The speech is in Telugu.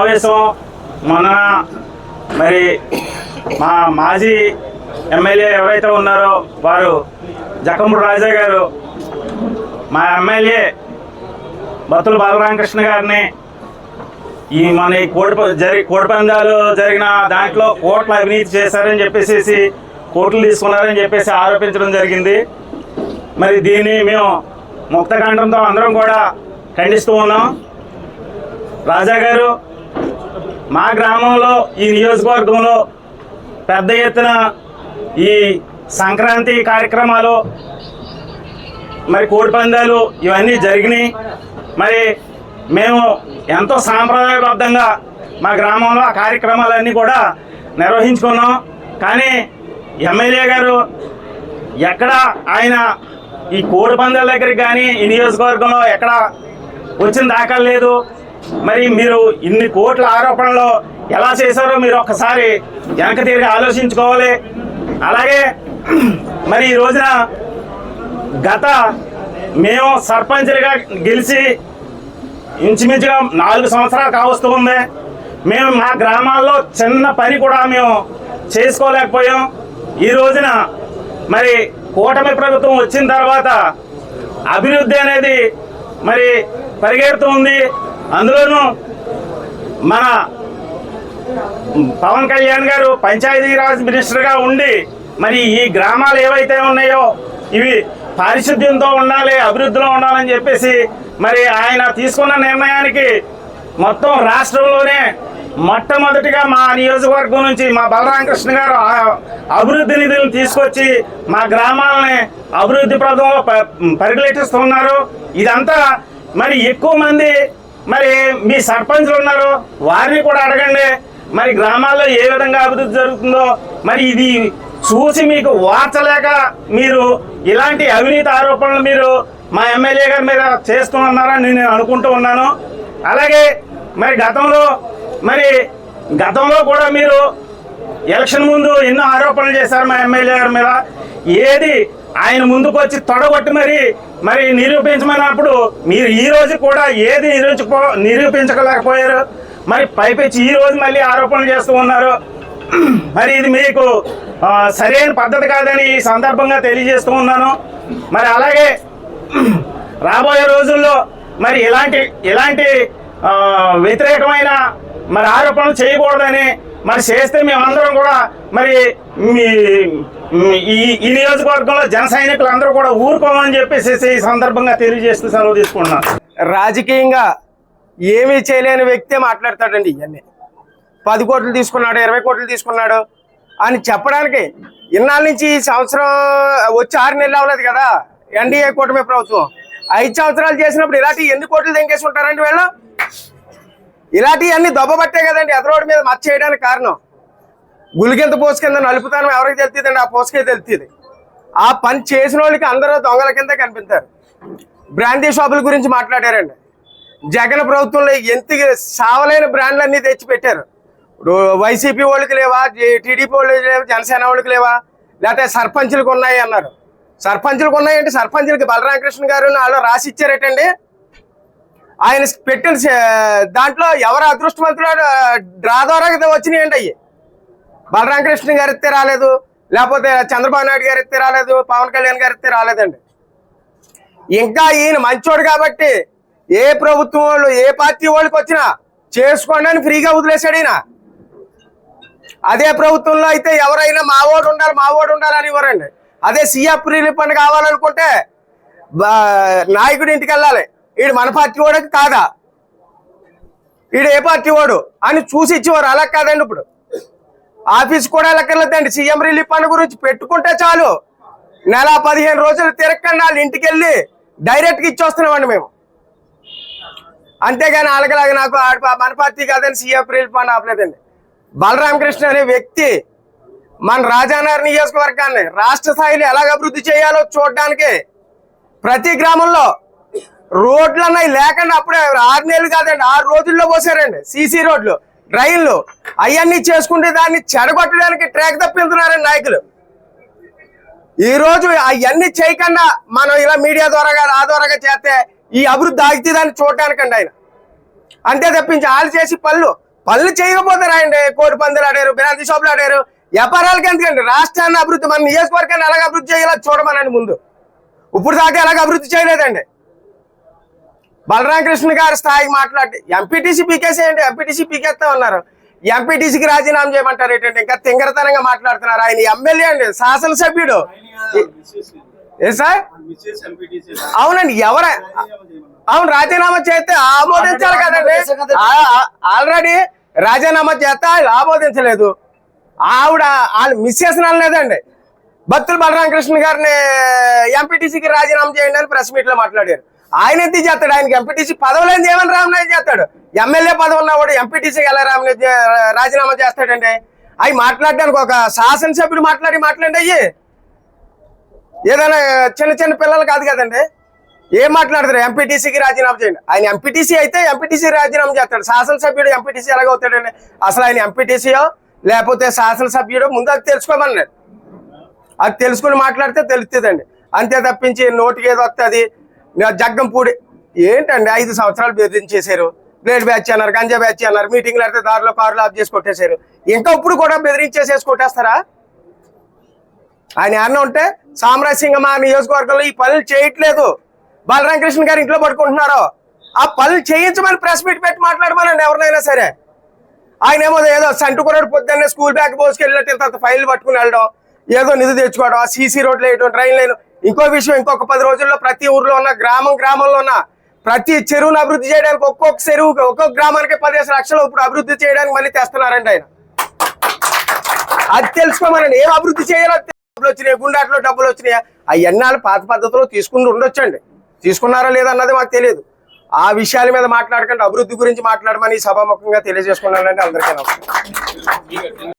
సమావేశం మన మరి మా మాజీ ఎమ్మెల్యే ఎవరైతే ఉన్నారో వారు జకంబుడు రాజా గారు మా ఎమ్మెల్యే బత్తుల బాలరామకృష్ణ గారిని ఈ మన ఈ కోడి జరి కోడి పందాలు జరిగిన దాంట్లో కోట్ల అవినీతి చేశారని చెప్పేసి కోట్లు తీసుకున్నారని చెప్పేసి ఆరోపించడం జరిగింది. మరి దీన్ని మేము ముక్తకాండంతో అందరం కూడా ఖండిస్తూ ఉన్నాం. రాజా గారు మా గ్రామంలో ఈ నియోజకవర్గంలో పెద్ద ఎత్తున ఈ సంక్రాంతి కార్యక్రమాలు మరి కోడిపందాలు ఇవన్నీ జరిగినాయి. మరి మేము ఎంతో సాంప్రదాయబద్ధంగా మా గ్రామంలో ఆ కార్యక్రమాలన్నీ కూడా నిర్వహించుకున్నాం. కానీ ఎమ్మెల్యే గారు ఎక్కడ ఆయన ఈ కోడిపందాల దగ్గరికి కానీ ఈ నియోజకవర్గంలో ఎక్కడ వచ్చిన దాఖలు లేదు. మరి మీరు ఇన్ని కోట్ల ఆరోపణలు ఎలా చేశారో మీరు ఒక్కసారి వెనక తిరిగి ఆలోచించుకోవాలి. అలాగే మరి ఈ రోజున గత మేము సర్పంచ్లుగా గెలిచి ఇంచుమించుగా నాలుగు సంవత్సరాలు కావస్తూ ఉంది. మేము మా గ్రామాల్లో చిన్న పని కూడా మేము చేసుకోలేకపోయాం. ఈ రోజున మరి కూటమి ప్రభుత్వం వచ్చిన తర్వాత అభివృద్ధి అనేది మరి పరిగెడుతూ ఉంది. అందులోనూ మన పవన్ కళ్యాణ్ గారు పంచాయతీరాజ్ మినిస్టర్గా ఉండి మరి ఈ గ్రామాలు ఏవైతే ఉన్నాయో ఇవి పారిశుద్ధ్యంతో ఉండాలి అభివృద్ధిలో ఉండాలని చెప్పేసి మరి ఆయన తీసుకున్న నిర్ణయానికి మొత్తం రాష్ట్రంలోనే మొట్టమొదటిగా మా నియోజకవర్గం నుంచి మా బలరామకృష్ణ గారు అభివృద్ధి నిధులను తీసుకొచ్చి మా గ్రామాలని అభివృద్ధి ప్రదంలో ప- ఇదంతా మరి ఎక్కువ మంది మరి మీ సర్పంచ్లు ఉన్నారు వారిని కూడా అడగండి. మరి గ్రామాల్లో ఏ విధంగా అభివృద్ధి జరుగుతుందో మరి ఇది చూసి మీకు వార్చలేక మీరు ఇలాంటి అవినీతి ఆరోపణలు మీరు మా ఎమ్మెల్యే గారి మీద చేస్తున్నారని నేను అనుకుంటూ ఉన్నాను. అలాగే మరి గతంలో మరి గతంలో కూడా మీరు ఎలక్షన్ ముందు ఎన్నో ఆరోపణలు చేశారు మా ఎమ్మెల్యే గారి మీద. ఏది ఆయన ముందుకు వచ్చి తొడగొట్టి మరి మరి నిరూపించమన్నప్పుడు మీరు ఈ రోజు కూడా ఏది నిరూపించకో నిరూపించలేకపోయారు మరి పైపెచ్చి ఈ రోజు మళ్ళీ ఆరోపణలు చేస్తూ ఉన్నారు. మరి ఇది మీకు సరైన పద్ధతి కాదని ఈ సందర్భంగా తెలియజేస్తూ ఉన్నాను. మరి అలాగే రాబోయే రోజుల్లో మరి ఇలాంటి ఇలాంటి వ్యతిరేకమైన మరి ఆరోపణలు చేయకూడదని మరి చేస్తే మేమందరం కూడా మరి మీ- ఈ ఈ నియోజకవర్గంలో జన సైనికులు అందరూ కూడా ఊరుకోమని చెప్పేసి ఈ సందర్భంగా తెలియజేస్తూ సెలవు తీసుకుంటున్నాను. రాజకీయంగా ఏమీ చేయలేని వ్యక్తే మాట్లాడతాడండి ఇవన్నీ. పది కోట్లు తీసుకున్నాడు ఇరవై కోట్లు తీసుకున్నాడు అని చెప్పడానికి ఇన్నాళ్ళ నుంచి ఈ సంవత్సరం వచ్చి ఆరు నెలలు అవ్వలేదు కదా ఎన్డీఏ కూటమి ప్రభుత్వం. ఐదు సంవత్సరాలు చేసినప్పుడు ఇలాంటి ఎన్ని కోట్లు తెంకేసి ఉంటారండి వీళ్ళు ఇలాంటివన్నీ దొబ్బబట్టే కదండి ఎదరోడి మీద మచ్చ చేయడానికి కారణం. గులికెంత పోసు కింద నలుపుతానం ఎవరికి తెలుతుందండి ఆ పోసుకే తెలుస్తుంది ఆ పని చేసిన వాళ్ళకి అందరూ దొంగల కింద కనిపిస్తారు బ్రాందీ షాపుల గురించి మాట్లాడారండి. జగన్ ప్రభుత్వంలో ఎంత సావలైన బ్రాండ్లు అన్నీ తెచ్చి పెట్టారు ఇప్పుడు వైసీపీ వాళ్ళకి లేవా? టీడీపీ వాళ్ళకి లేవా? జనసేన వాళ్ళకి లేవా? లేకపోతే సర్పంచులకు ఉన్నాయి అన్నారు. సర్పంచులకు ఉన్నాయంటే సర్పంచులకి బలరామకృష్ణ గారు వాళ్ళు రాసి ఇచ్చారటండి. ఆయన పెట్టిన దాంట్లో ఎవరు అదృష్టవంతుడు డ్రా ద్వారా కదా వచ్చినాయండి అయ్యి. బలరామకృష్ణ గారు ఇస్తే రాలేదు. లేకపోతే చంద్రబాబు నాయుడు గారు ఇస్తే రాలేదు. పవన్ కళ్యాణ్ గారు ఇస్తే రాలేదండి. ఇంకా ఈయన మంచోడు కాబట్టి ఏ ప్రభుత్వం వాళ్ళు ఏ పార్టీ వాళ్ళకి వచ్చినా చేసుకోండి అని ఫ్రీగా వదిలేశాడు ఈయన. అదే ప్రభుత్వంలో అయితే ఎవరైనా మా ఓడు ఉండాలి మా ఓడు ఉండాలని ఇవ్వరండి. అదే సీఎఫ్ రిలీఫ్ అని కావాలనుకుంటే బా- నాయకుడి ఇంటికి వెళ్ళాలి. ఈడు మన పార్టీ వాడికి కాదా? ఈడు ఏ పార్టీ వాడు అని చూసి ఇచ్చేవారు. అలా కాదండి ఇప్పుడు. ఆఫీస్ కూడా లెక్కర్లేదండి సీఎం రిలీఫ్ ఫండ్ గురించి పెట్టుకుంటే చాలు. నెల పదిహేను రోజులు తిరగకుండా వాళ్ళ ఇంటికి వెళ్ళి డైరెక్ట్గా ఇచ్చొస్తున్నామండి మేము. అంతేగాని వాళ్ళకిలాగా నాకు మన పార్టీ కాదని సీఎం రిలీఫ్ ఫండ్ ఆపలేదండి. బలరామకృష్ణ అనే వ్యక్తి మన రాజానగర్ నియోజకవర్గాన్ని రాష్ట్ర స్థాయిలో ఎలాగ అభివృద్ధి చేయాలో చూడడానికి ప్రతి గ్రామంలో రోడ్లు అన్నవి లేకుండా అప్పుడే ఆరు నెలలు కాదండి ఆరు రోజుల్లో పోసారండి. సీసీ రోడ్లు. రైళ్ళు అవన్నీ చేసుకుంటే దాన్ని చెడగొట్టడానికి ట్రాక్ తప్పిస్తున్నారండి నాయకులు. ఈ రోజు అవన్నీ చేయకుండా మనం ఇలా మీడియా ద్వారా ఆ ద్వారా చేస్తే ఈ అభివృద్ధి ఆగితేదాన్ని చూడటానికండి ఆయన. అంతే తప్పించి వాళ్ళు చేసి పళ్ళు పనులు చేయకపోతే రాయండి కోడి పందులు ఆడారు బిరాంతి షాపులు ఆడారు వ్యాపారాలకి ఎందుకండి? రాష్ట్రాన్ని అభివృద్ధి మన నియోజకవర్గాన్ని ఎలాగ అభివృద్ధి చేయాలో చూడమనండి ముందు. ఇప్పుడు దాకా ఎలాగ అభివృద్ధి చేయలేదండి. బలరామకృష్ణ గారి స్థాయికి మాట్లాడి ఎంపీటీసీ పీకేసేయండి ఎంపీటీసీ పీకేస్తా ఉన్నారు. ఎంపీటీసీకి రాజీనామా చేయమంటారు ఏంటంటే ఇంకా తింగరతనంగా మాట్లాడుతున్నారు. ఆయన ఎమ్మెల్యే అండి శాసనసభ్యుడు. ఏ సార్? అవునండి ఎవర? అవును రాజీనామా చేస్తే ఆమోదించాలి కదండి. ఆల్రెడీ రాజీనామా చేస్తే ఆయన ఆమోదించలేదు. ఆవిడ వాళ్ళు మిస్ చేసిన లేదండి. భక్తులు బలరామకృష్ణ గారిని ఎంపీటీసీకి రాజీనామా చేయండి అని ప్రెస్ మీట్లో మాట్లాడారు. ఆయన ఎందుకు చేస్తాడు? ఆయనకి ఎంపీటీసీ పదవులు ఏమని రామనాయ్ చేస్తాడు. ఎమ్మెల్యే పదవి ఉన్నవాడు ఎంపీటీసీకి ఎలా రామనాయ్ రాజీనామా చేస్తాడండి అవి మాట్లాడడానికి ఒక శాసనసభ్యుడు మాట్లాడి మాట్లాడి అయ్యి. ఏదైనా చిన్న చిన్న పిల్లలు కాదు కదండి. ఏం మాట్లాడతారు ఎంపీటీసీకి రాజీనామా చేయండి. ఆయన ఎంపీటీసీ అయితే ఎంపీటీసీ రాజీనామా చేస్తాడు. శాసనసభ్యుడు ఎంపీటీసీ ఎలాగవుతాడండి అసలు ఆయన ఎంపీటీసీయో లేకపోతే శాసనసభ్యుడు? ముందు అది తెలుసుకోమన్నాడు. అది తెలుసుకుని మాట్లాడితే తెలుస్తుందండి అంతే తప్పించి నోటికి ఏదో వస్తుంది జగ్గంపూడి ఏంటండి ఐదు సంవత్సరాలు బెదిరించేశారు ప్లేట్ బ్యాచ్ అన్నారు గంజా బ్యాచ్ అన్నారు మీటింగ్లు అయితే దారిలో కారులో ఆఫ్ చేసి కొట్టేశారు. ఇంకా ఇప్పుడు కూడా బెదిరించేసేసి కొట్టేస్తారా? ఆయన అన్న ఉంటే సామ్రాజ్యంగా మా నియోజకవర్గంలో ఈ పనులు చేయట్లేదు. బలరామకృష్ణ గారు ఇంట్లో పడుకుంటున్నారు. ఆ పనులు చేయించమని ప్రెస్ మీట్ పెట్టి మాట్లాడమనండి ఎవరినైనా సరే. ఆయన ఏమో ఏదో సంటు కూడా పొద్దున్నే స్కూల్ బ్యాగ్ పోసుకెళ్ళినట్టు ఇంత ఫైల్ పట్టుకుని వెళ్ళడం ఏదో నిధి తెచ్చుకోవడం ఆ సీసీ రోడ్లు వేయడం ట్రైన్ లైన్ ఇంకో విషయం ఇంకొక పది రోజుల్లో ప్రతి ఊర్లో ఉన్న గ్రామం గ్రామంలో ఉన్న ప్రతి చెరువును అభివృద్ధి చేయడానికి ఒక్కొక్క చెరువు ఒక్కొక్క గ్రామానికి పదిహేను లక్షలు ఇప్పుడు అభివృద్ధి చేయడానికి మళ్ళీ తెస్తున్నారండి ఆయన. అది తెలుసుకోమనండి. ఏం అభివృద్ధి చేయాలో డబ్బులు వచ్చినాయి? గుండాట్లో డబ్బులు వచ్చినాయి? అవన్నీ పాత పద్ధతిలో తీసుకుని ఉండొచ్చండి. తీసుకున్నారా లేదన్నది మాకు తెలియదు. ఆ విషయాల మీద మాట్లాడకండి. అభివృద్ధి గురించి మాట్లాడమని సభాముఖంగా తెలియజేసుకున్నానండి అందరికీ నమస్కారం.